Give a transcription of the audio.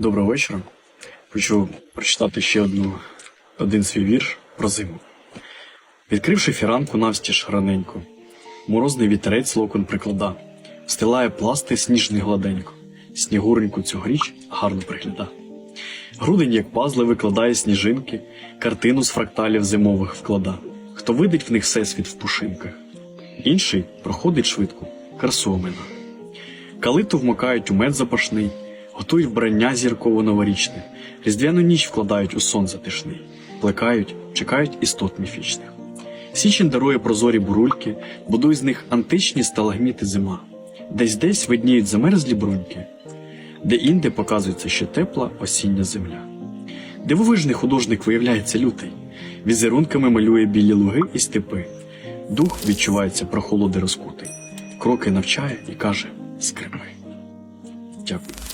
Доброго вечора. Хочу прочитати ще одну, один свій вірш про зиму. Відкривши фіранку навстіж раненько, морозний вітерець локон приклада, стилає пласти сніжний гладенько, снігуреньку цьогоріч гарно пригляда. Грудень, як пазли, викладає сніжинки, картину з фракталів зимових вклада. Хто видить в них всесвіт в пушинках, інший проходить швидко, красу. Калиту вмикають у мед запашний, готують вбрання зірково новорічне, різдвяну ніч вкладають у сон затишний, плекають, чекають істот міфічних. Січень дарує прозорі бурульки, будує з них античні сталагміти зима. Десь десь видніють замерзлі бруньки, де інде показується ще тепла осіння земля. Дивовижний художник виявляється лютий, візерунками малює білі луги і степи. Дух відчувається прохолоди розкутий, кроки навчає і каже скрипи. Дякую.